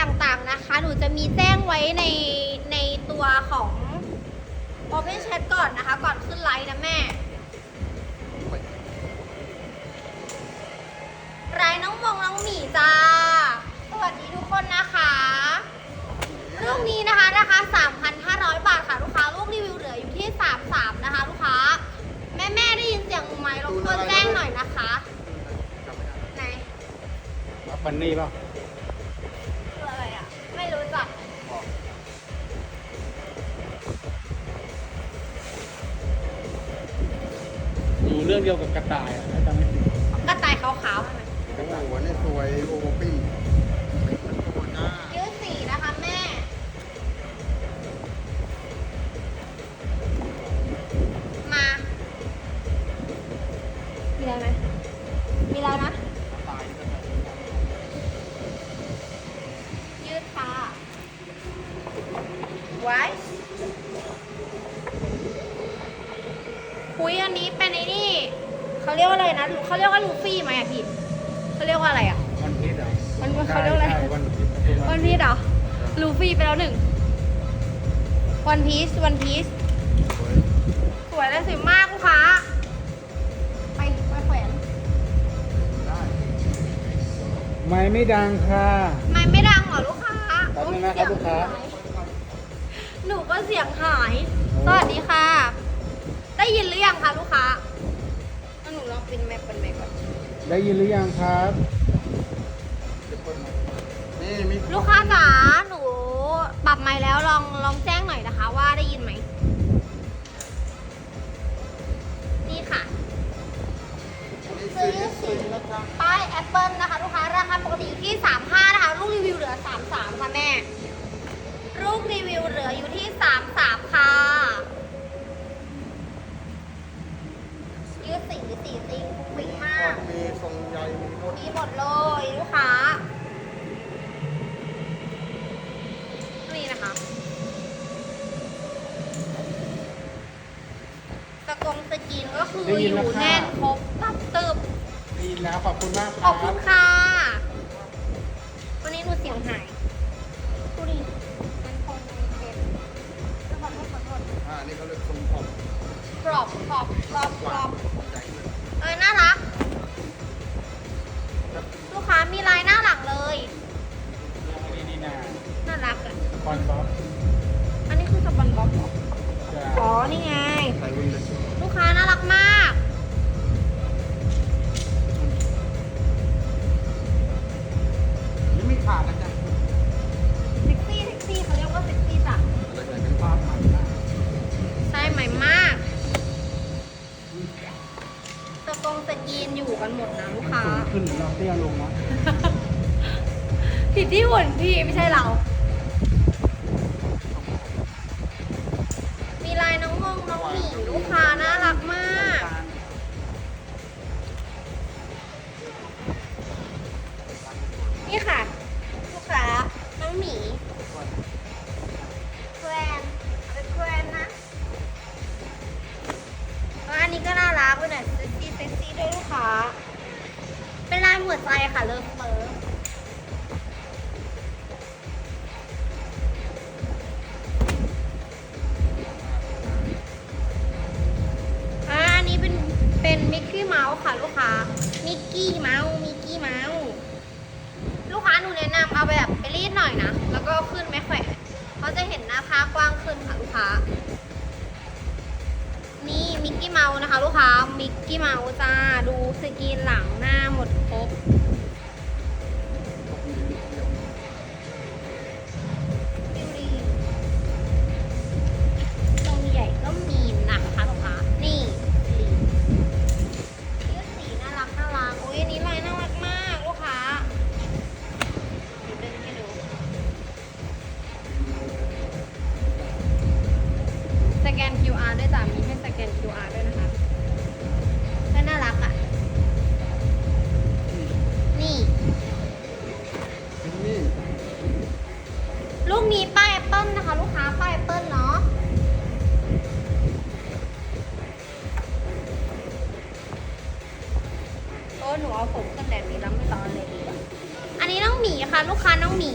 ต่างๆนะคะ หนูจะมีแจ้งไว้ในในตัวของ Open Chat ก่อนนะคะ ก่อนขึ้นไลฟ์นะแม่รายน้องมองน้องหมีจ้า สวัสดีทุกคนนะคะลูกนี้นะคะราคา 3,500 บาทค่ะลูกค้า ลูกรีวิวเหลืออยู่ที่ 33 นะคะ ลูกค้า แม่แม่ๆได้ยินเสียงหนูไหมรบกวนแจ้งหน่อยนะคะ ไหน บันนี่ป่ะคื เรื่องเดียวกับกระต่ายอะถ้าจำไม่ผิดกระต่ายขาวๆใช่ไหมกระหัวเนี่ยสวยโอโบปี้เดังค่ะไม่ไม่ดังเหรอลูกค้าแป๊บนึงนะครับลูกค้า หนูก็เสียงหาย สวัสดีค่ะ ได้ยินหรือยังคะลูกค้าแล้วหนูลองปินแม็กเป็นแม็กก่อน ได้ยินหรือยังครับเดี๋ยวเปิดใหม่นี่มีลูกค้าจ๋าหนูปรับไมค์แล้วลองลองแจ้งหน่อยนะคะ ว่าได้ยินไหม ป้ายแอปเปิลนะคะลูกค้าราคาปกติอยู่ที่ 35 นะคะลูกรีวิวเหลือ 33 ค่ะแม่ลูกรีวิวเหลืออยู่ที่ 33 ค่ะยืดสีสีติงปิ๊งมาก มีทรงใยมีหมดมีหมดเลยลูกค้านี่นะคะสกงสกินก็คืออยู่แน่นครบ นแล้วขอบคุณมากคขรัอบบคุณ ค้ามิกกี้เมาส์จ้า ดูสกรีนหลังหน้าหมดครบ หมีค่ะ ลูกค้าน้องหมี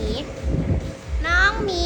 น้องหมี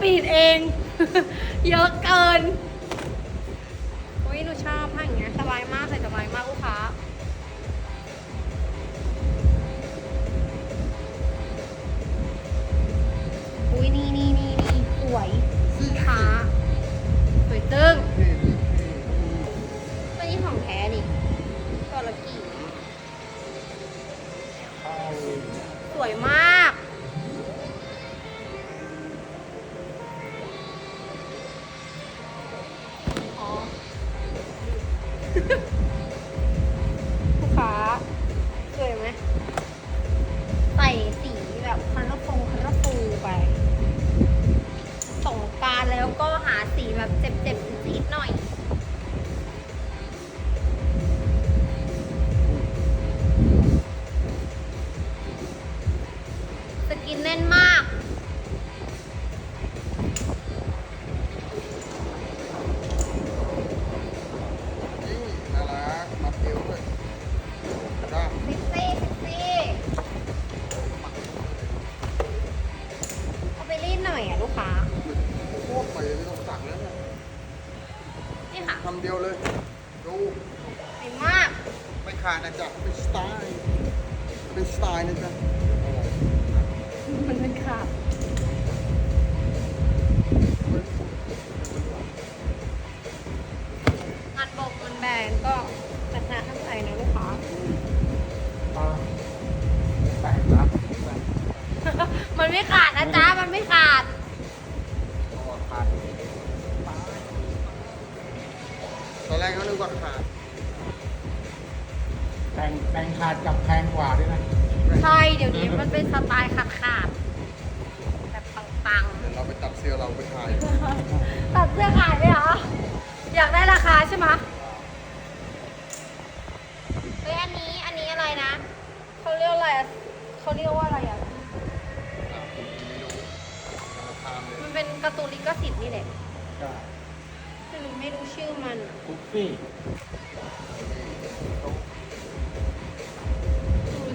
ปีดเอง เยอะเกินอุ้ยหนูชอบผ้าอย่างเงี้ยสบายมากใส่สบายมากลูกค้าอุ้ยนี่นี่นี่นี่สวยสีขาสวยตึ้ง นะจ๊ะเป็นสไตล์เป็นสไตล์นะจ๊ะมันเป็นขาดงานบอกมันแบนก็จัดหน้าข้างในนะลูกค้าอ่าแตกนะแตกมันไม่ขาดนะจ๊ะ มันไม่ขาดตัวขาดตอนแรกก็นึกว่าขาด แต่งแต่งขาดกับแพงกว่าด้วยนะใช่เดี๋ยวนี้มันเป็นสไตล์ขาดขาดๆแบบปังๆเดี๋ยวเราไปตัดเสื้อเราไปถ่ายตัดเสื้อขายไหมเหรอ อยากได้ราคาใช่ไหมเฮ้ยอันนี้อันนี้อะไรนะเขาเรียกอะไรอะเขาเรียกว่าอะไรอะ อะไม่รู้เราทำเลยมันเป็นการ์ตูนลิขสิทธิ์นี่แหละก็แต่หนูไม่รู้ชื่อมันอะคุกฟี่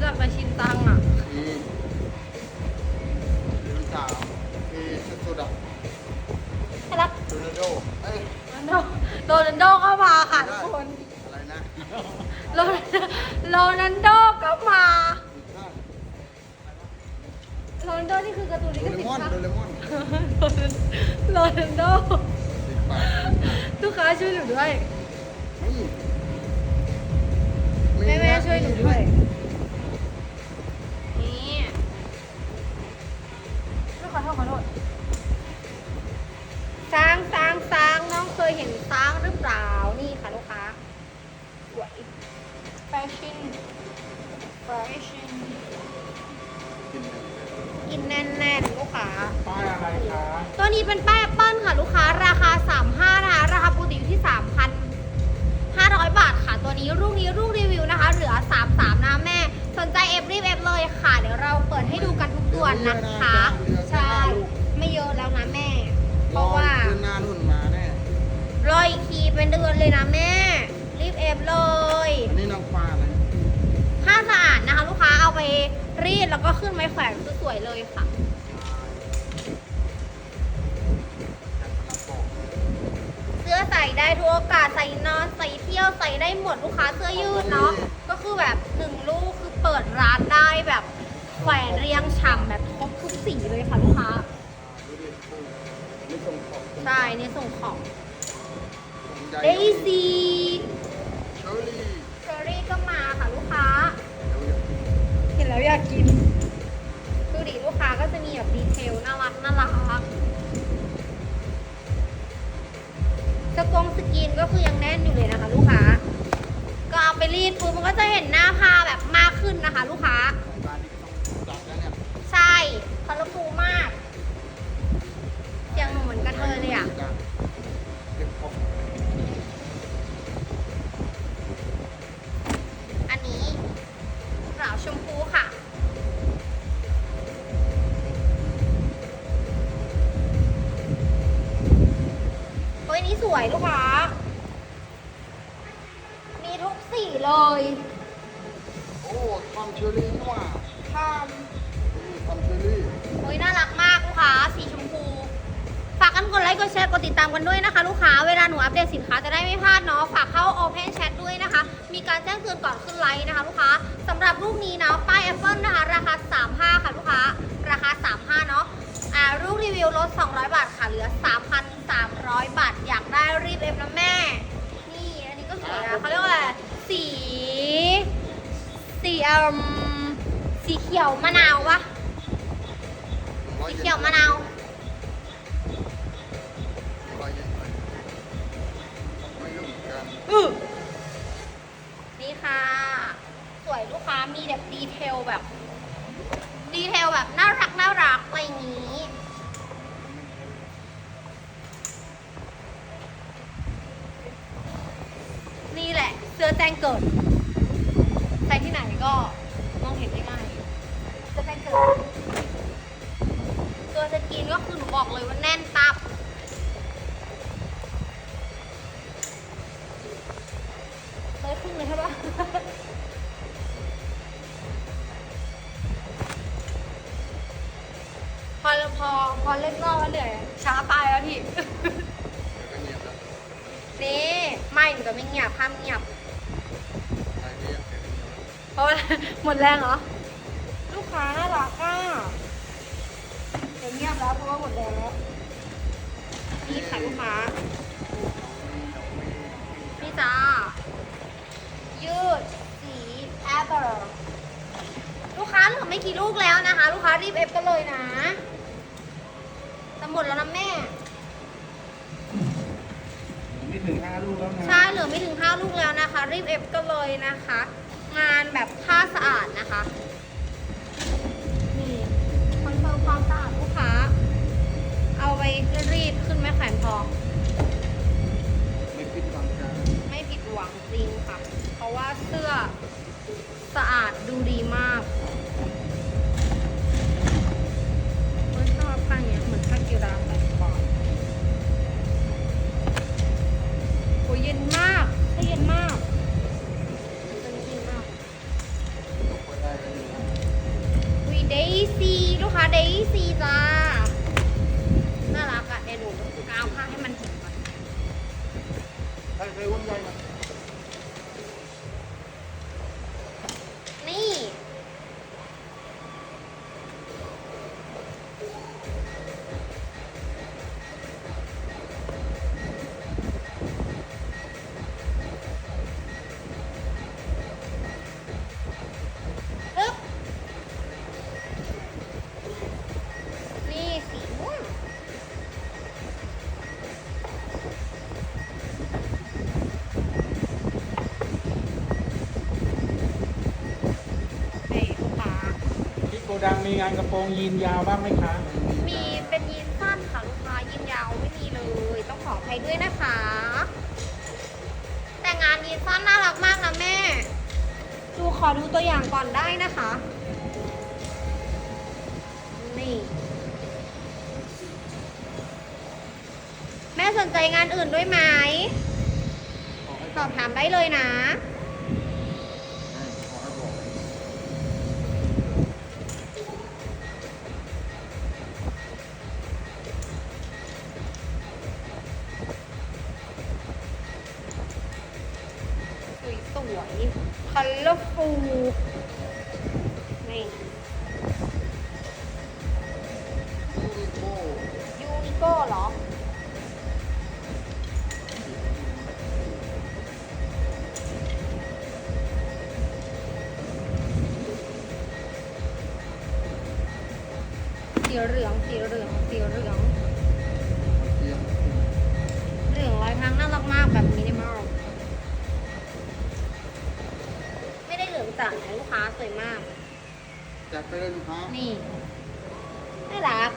จักมาชินตังอะนี่ลูกสาวที่สุดๆอะรักโรนัลโดเอ้ยโรนัลโดโรนัลโดก็มาค่ะทุกคนอะไรนะโรนัลโรนัลโดก็มาโรนัลโดนี่คือการ์ตูนลิโดขเรสิทมอนธิ์ปะโดเรมอนโรนัลโดสิบบาทลูกค้าช่วยหนูด้วย นี่แม่แม่ช่วยหนูด้วย ยเห็นช้างหรือเปล่า นี่ค่ะลูกค้าสวยแฟชั่นแฟชั่นกินเลยกินแน่นๆลูกค้า ป้ายอะไรคะ ตัวนี้เป็นป้ายแอปเปิลค่ะลูกค้า ราคา 35นะคะ ราคาปกติอยู่ที่ 3,500 บาทค่ะ ตัวนี้รุ่งนี้รุ่งรีวิวนะคะ เหลือ 33นะแม่ สนใจเอฟรีบเอฟเลยค่ะ เดี๋ยวเราเปิดให้ดูกันทุกตัวนะคะ ใช่ ไม่เยอะแล้วนะแม่ เพราะว่าเดือนหน้านุ่นมาแน่ รออีกทีเป็นเดือนเลยนะแม่ รีบเอฟเลย อันนี้นางฟ้าเลยผ้าสะอาดนะคะ ลูกค้าเอาไปรีดแล้วก็ขึ้นไม้แขวนคือสวยเลยค่ะ เสื้อใส่ได้ทุกโอกาสใส่นอนใส่เที่ยวใส่ได้หมดลูกค้าเสื้อยืดเนาะก็คือแบบหนึ่งลูกคือเปิดร้านได้แบบแขวนเรียงฉ่ำแบบครบทุกสีเลยค่ะลูกค้า ดูดินี่ส่งของ ใช่ในส่งของของใหญ่ เดซี่เชอรี่เชอรี่ก็มาค่ะลูกค้าเดี๋ยวอย่าเห็ากกิน ดูดิลูกค้าก็จะมีแบบดีเทลน่ารักน่ารักสกงสกรีนก็คือยังแน่นอยู่เลยนะคะ ลูกค้า ก็เอาไปรีดปุ๊บมันก็จะเห็นหน้าผ้าแบบมากขึ้นนะคะ ลูกค้า บ้านนี้ก็ต้องจัดแล้วเนี่ยใช่คาราฟูมากเสียงหนูเหมือนกระเทยเลยอะ ค้าเวลาหนูอัปเดตสินค้าจะได้ไม่พลาดเนาะฝากเข้า Open Chat ด้วยนะคะ มีการแจ้งเตือนก่อนขึ้นไลฟ์นะคะลูกค้าสำหรับลูกนี้นะป้าย Apple นะคะ ราคา 35 ค่ะลูกค้า ราคา 35 เนาะอ่าลูกรีวิวลด 200 บาทค่ะเหลือ 3,300 บาท อยากได้รีบเอฟนะแม่ นี่อันนี้ก็สวยนะเขาเรียกว่าสีสีเอ่มสีเขียวมะนาวปะสีเขียวมะนาว มือนี่ค่ะ สวยลูกค้ามีแบบดีเทลแบบ ดีเทลแบบน่ารักน่ารักอะไรอย่างนี้ นี่แหละ เสื้อแจ้งเกิด ดแรงเหรอ ลูกค้าน่ารักอะเดี๋ยวเงียบแล้วเพราะว่าหมดแรงแล้ว นี่ค่ะลูกค้า นี่จ้า ยืด สีแอปเปิลลูกค้าเหลือไม่กี่ลูกแล้วนะคะ ลูกค้ารีบเอฟกันเลยนะจะหมดแล้วนะแม่นี่ถึงห้าลูกแล้วนะ ใช่ เหลือไม่ถึง5ลูกแล้วนะคะ รีบเอฟกันเลยนะคะ งานแบบผ้าสะอาดนะคะ นี่คอนเฟิร์มความสะอาดลูกค้า เอาไปรีดขึ้นแม่แขวนทอง ไม่ปิดบังกันไม่ผิดหวังจริงค่ะ เพราะว่าเสื้อสะอาดดูดีมากเฮ้ยชอบผ้าเนี้ยเหมือนผ้ากีฬาแต่ก่อ เดซี่จ้า น่ารักอะเดี๋ยวหนูกาวผ้าให้มันถึงก่อน ใครใครวุ่นใหญ่ม ดังมีงานกระโปรงยีนยาวบ้างไหมคะ มีเป็นยีนสั้นค่ะลูกค้ายีนยาวไม่มีเลย ต้องขออภัยด้วยนะคะ แต่งานยีนสั้นน่ารักมากนะแม่ ดูขอดูตัวอย่างก่อนได้นะคะ นี่แม่สนใจงานอื่นด้วยไหมสอบถามได้เลยนะ ค้าสวยมาก จัดไปเลยลูกค้านี่น่ารัก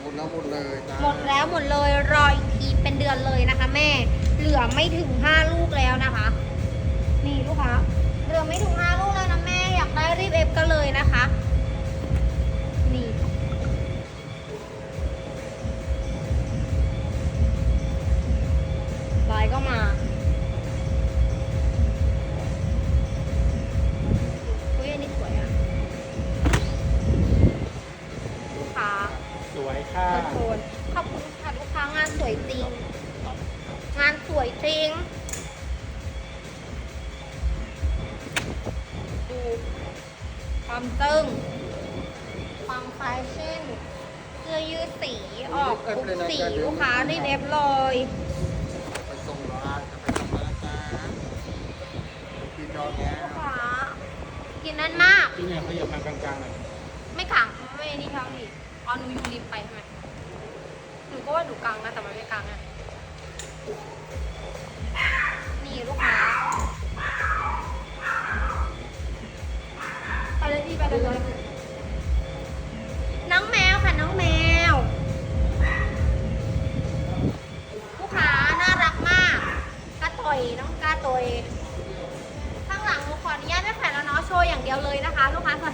หมดแล้วหมดเลยจ้าหมดแล้วหมดเลยรออีกทีเป็นเดือนเลยนะคะ แม่ เหลือไม่ถึง5ลูกแล้วนะคะ นี่ลูกค้าเหลือไม่ถึง5ลูกแล้วนะแม่อยากได้รีบเอฟกันเลยนะคะ ความตึง ความแฟชั่นเสื้อยืดสีออกทุกสีลูกค้ารีบเอฟเลยไปส่งร้านจะไปทำร้านจ้าพี่จอแก้ลูวกค้ากินนั่นมาก ที่เนี่ยเขาอยากมากลางๆหน่อยไม่กลางไม่นี่เท่านี้อ๋อหนูอยู่ริมไปใช่ไหมหนูก็ว่าหนูกลางนะแต่มันไม่กลางอะนี่ลูกค้า น้องแมวค่ะน้องแมวลูกค้าน่ารักมากกระตอยน้องกระตอยข้างหลังหนูขออนุญาตไม่แขวนแล้วเนาะโชว์อย่างเดียวเลยนะคะ ลูกค้าค่ะ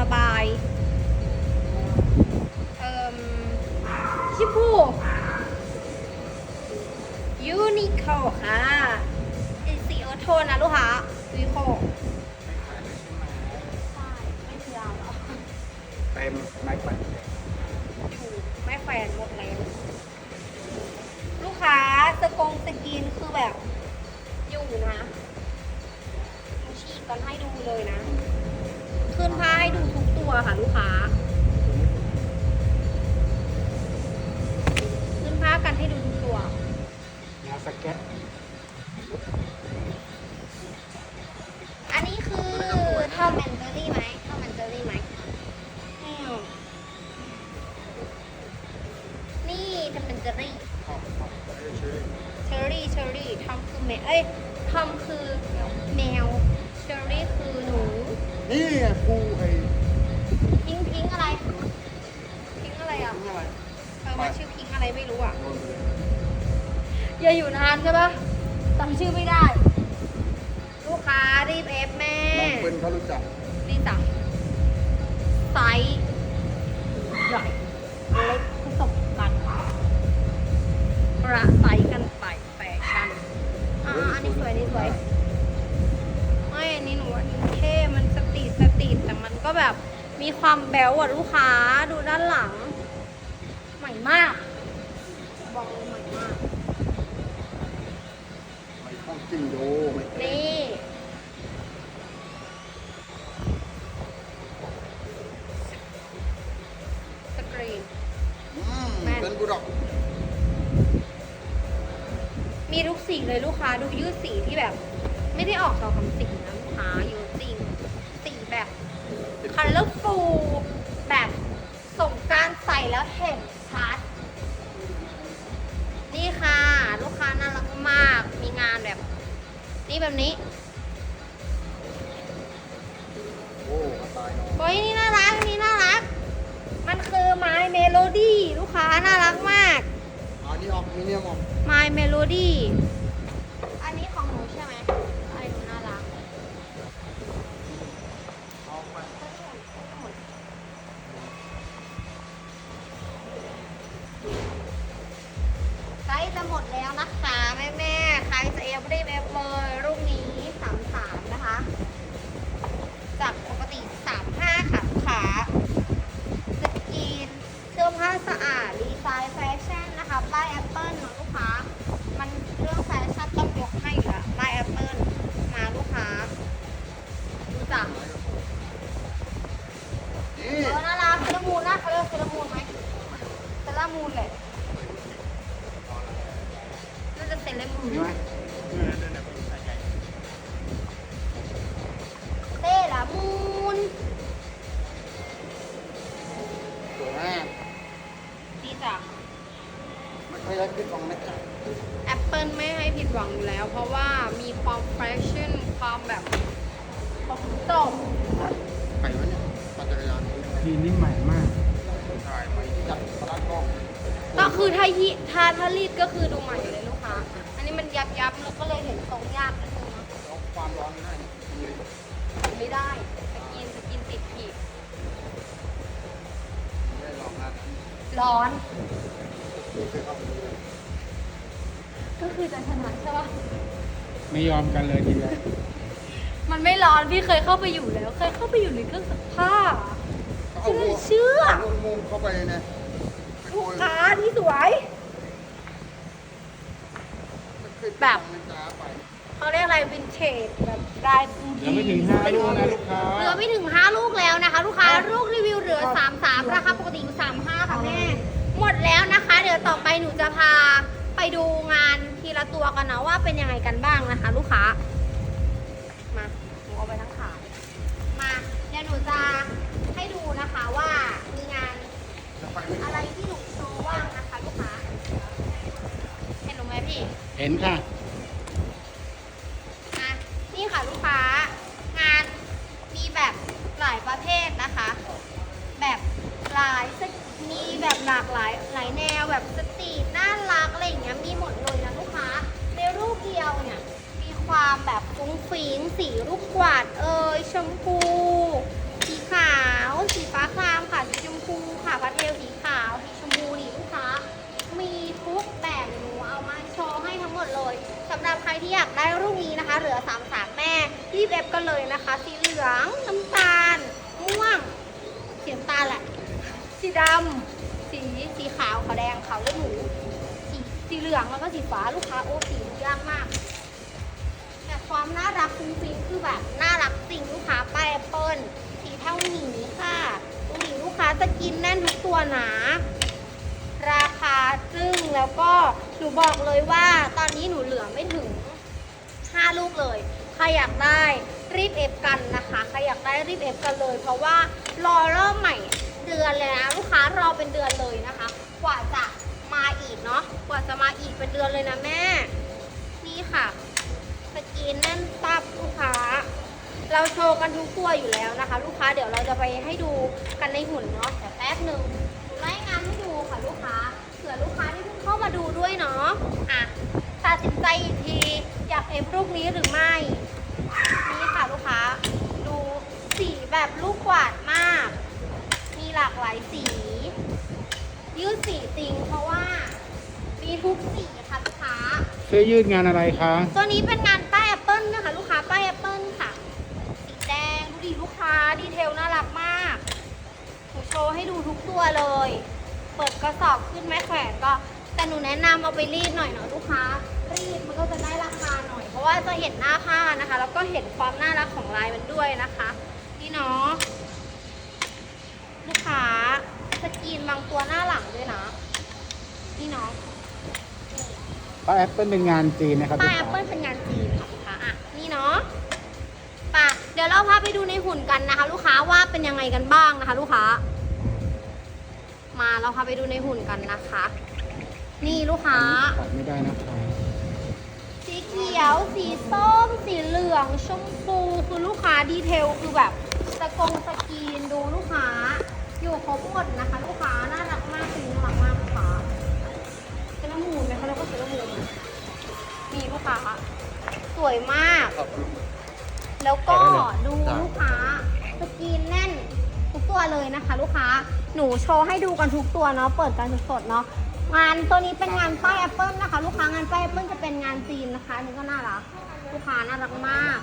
สบายเอ่มชิพูยูนิโคค่ะเป็นสีโอโทนนะลูกค้ายูนิโคใช่ไม่มียาวหรอเต็มไม้ปัดถูกไม่แขวนหมดแล้วลูกค้าสกงสกรีนคือแบบอยู่นะหนูฉีกกันให้ดูเลยนะ ขึ้นผ้าให้ดูทุกตัวค่ะลูกค้า ขึ้นผ้ากันให้ดูทุกตัวยาสเก็ตอันนี้คือทอมแอนเจอรี่ไหมทอมแอนเจอรี่ไหมอืมนี่ทอมแอนเจอรี่ขอบขอบเอ้ยเชื่อเชอรี่เชอรี่ทอมคือแมวเอ้ยทอมคือแมวเชอรี่คือหนู นี่ปูไอ้พิงค์พิงค์อะไร พิงค์อะไรอะทำอะไรเออมันชื่อพิงค์อะไรไม่รู้อะโดนไปเลยอย่าอยู่นานใช่ปะจำชื่อไม่ได้ ลูกค้ารีบเอฟแม่น้องเป็นเขารู้จัก รีบสั่งไซส์ ความแบ๊วอะลูกค้าดูด้านหลัง ใหม่มากบอกเลยใหม่มาก ไม่ต้องจิ้มดูนี่ สกรีน อืมแม่นบุดอกมีทุกสีเลยลูกค้าดูยืดสีที่แบบ ไม่ได้ออกสองสามสี คัลเลอร์ฟูแบบส่งการใส่แล้วเห็นชัด นี่ค่ะ ลูกค้าน่ารักมาก มีงานแบบ นี่แบบนี้ ใไม่ค่อยได้คิดของนะจ๊ะแอปเปิลไม่ให้ผิดหวังอยู่แล้ว เพราะว่ามีความแฟชั่นความแบบของตกไปวะเนี่ยปั่นจักรยานนี่ทีนี่ใหม่มากถ่ายไปจัดตลาดกล้องก็คือถ้ายีถ้าถ้ารีดก็คือดูใหม่เลยลูกค้า อันนี้มันยับยับๆแล้วก็เลยเห็นตรงยากนิดนึงนะแล้วความร้อนไม่ได้นี่ดูดิไม่ได้สกินสกินติดขีดไม่ได้ลองงานนั้นร้อนดูเคยเข้าไปดูเลย ก็คือจะชนะใช่ปะไม่ยอมกันเลยทีเดียวมันไม่ร้อนพี่เคยเข้าไปอยู่แล้ว เคยเข้าไปอยู่ในเครื่องซักผ้าเอาไม่หัวเชื่อเอามุมเข้าไปเลยนะไปลูโกกยค้าที่สวย แบบไม่จ้าไปเขาเรียกอะไรวินเทจแบบลายบูเหลือไม่ถึงห้าลูกนะลูกค้าเหลือไม่ถึง5ลูกแล้วนะคะ ลูกค้าลูกรีวิวเหลือ3 3ราคาปกติอยู่35ค่ะแม่หมดแล้วนะคะ เดี๋ยวต่อไปหนูจะพา ไปดูงานทีละตัวกันนะว่าเป็นยังไงกันบ้างนะคะ ลูกค้า มาหนูเอาไปทั้งขายมาเดี๋ยวหนูจะให้ดูนะคะว่ามีงานจะไปไม่อะไรที่หนูโชว์ว่างนะคะลูกค้า เห็นหนูไหมพี่ เห็นค่ะอะนี่ค่ะลูกค้า งานมีแบบหลายประเภทนะคะ แบบหลายส มีแบบหลากหลายหลายแนวแบบสตรีทน่ารักอะไรอย่างเงี้ยมีหมดเลยนะลูกค้าในรูปเดียวเนี่ยมีความแบบฟุ้งฟิ้งสีลูกกวาดเอยชมพู สีขาว สีฟ้าครามค่ะสีชมพูค่ะพาสเทลสีขาวสีชมพูนี่ลูกค้า มีทุกแบบหนูเอามาโชว์ให้ทั้งหมดเลยสำหรับใครที่อยากได้รูปนี้นะคะ เหลือ3ามสามแม่รีบเอฟกันเลยนะคะ สีเหลืองน้ำตาลม่วงสียนตาแหละ สีดำ สี สีขาวขาวแดงขาวเลือดหมู สี สีเหลืองแล้วก็สีฟ้าลูกค้าโอ้สีดูยากมาก แต่ความน่ารักจริงคือแบบน่ารักจริงลูกค้าป้ายแอปเปิลสีเท่าหมีค่ะดูดิลูกค้าสกินแน่นทุกตัวหนาราคาจึ้งแล้วก็หนูบอกเลยว่าตอนนี้หนูเหลือไม่ถึง 5 ลูกเลย ใครอยากได้รีบเอฟกันนะคะ ใครอยากได้รีบเอฟกันเลย เพราะว่ารอรอบใหม่ เดือนเลยนะลูกค้ารอเป็นเดือนเลยนะคะ กว่าจะมาอีกเนาะกว่าจะมาอีกเป็นเดือนเลยนะแม่ นี่ค่ะสกรีนแน่นตับลูกค้า เราโชว์กันทุกตัวอยู่แล้วนะคะ ลูกค้าเดี๋ยวเราจะไปให้ดูกันในหุ่นเนาะแต่แป๊บหนึ่งไล่งานให้ดูค่ะลูกค้าเผื่อลูกค้าที่เพิ่งเข้ามาดูด้วยเนาะอะตัดสินใจอีกทีอยากเอฟรูปนี้หรือไม่ นี่ค่ะลูกค้า ดูสีแบบลูกกวาดมาก หลากหลายสี ยืดสีจริงเพราะว่า มีทุกสีค่ะลูกค้า เสื้อยืดงานอะไรคะตัวนี้เป็นงานป้ายแอปเปิลนะคะลูกค้าป้ายแอปเปิลค่ะ สีแดงดูดิลูกค้าดีเทลน่ารักมากหนูโชว์ให้ดูทุกตัวเลย เปิดกระสอบขึ้นไม้แขวนก็ แต่หนูแนะนำเอาไปรีดหน่อยเนาะลูกค้า รีดมันก็จะได้ราคาหน่อย เพราะว่าจะเห็นหน้าผ้านะคะ แล้วก็เห็นความน่ารักของลายมันด้วยนะคะ นี่เนาะ ลูกค้าสกรีนบางตัวหน้าหลังด้วยนะ นี่เนาะ ป้าแอปเปิลเป็นงานจีนนะครับป้าแอปเปิลเป็นงานจีนค่ะลูกค้าอะนี่เนาะป่ะเดี๋ยวเราพาไปดูในหุ่นกันนะคะ ลูกค้าว่าเป็นยังไงกันบ้างนะคะ ลูกค้า มาเราพาไปดูในหุ่นกันนะคะ นี่ลูกค้าไม่ได้นะครับสีเขียว สีส้ม สีเหลืองชมพูคือลูกค้าดีเทลคือแบบสกงสกรีนดูลูกค้า อยู่ครบหมดนะคะ ลูก ค้า สวยมาก ขอบคุณ แล้วก็ขอได้เลยดูจ้ะลูกค้าสกรีนแน่นทุกตัวเลยนะคะ ลูกค้า หนูโชว์ให้ดูกันทุกตัวเนาะ เปิดกันสดๆเนาะ งานตัวนี้เป็นงานป้ายแอปเปิลนะคะ ลูกค้างานป้ายแอปเปิลจะเป็นงานจีนนะคะอันนี่ก็น่ารัก ลูกค้าน่ารักมาก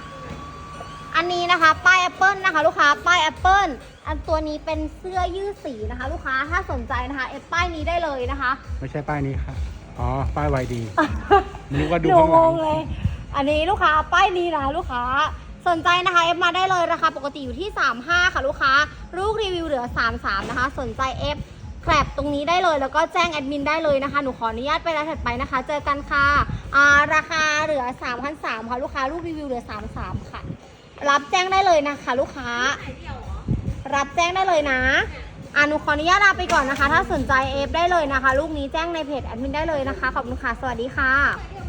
อันนี้นะคะป้ายแอปเปิลนะคะ ลูกค้าป้ายแอปเปิลอันตัวนี้เป็นเสื้อยืดสีนะคะ ลูกค้าถ้าสนใจนะคะเอฟป้ายนี้ได้เลยนะคะ ไม่ใช่ป้ายนี้ค่ะ อ๋อ ป้ายไวดี ไม่รู้ว่าดูหนูข้างหงลังงเลย อันนี้ลูกค้าป้ายนี้นะลูกค้า สนใจนะคะเอฟมาได้เลยราคาปกติอยู่ที่ 35 ค่ะลูกค้า ลูกรีวิวเหลือ 33 นะคะ สนใจเอฟแคลบตรงนี้ได้เลย แล้วก็แจ้งแอดมินได้เลยนะคะ หนูขออนุญาตไปรายถัดไปนะคะ เจอกันค่ะอ่าราคาเหลือ 3,300ค่ะลูกค้า ลูกรีวิวเหลือ 33 ค่ะ รับแจ้งได้เลยนะคะ ลูกค้า รับแจ้งได้เลยนะอ่าหนูขออนุญาตลาไปก่อนนะคะ ถ้าสนใจเอฟได้เลยนะคะ ลูกนี้แจ้งในเพจแอดมินได้เลยนะคะ ขอบคุณค่ะ สวัสดีค่ะ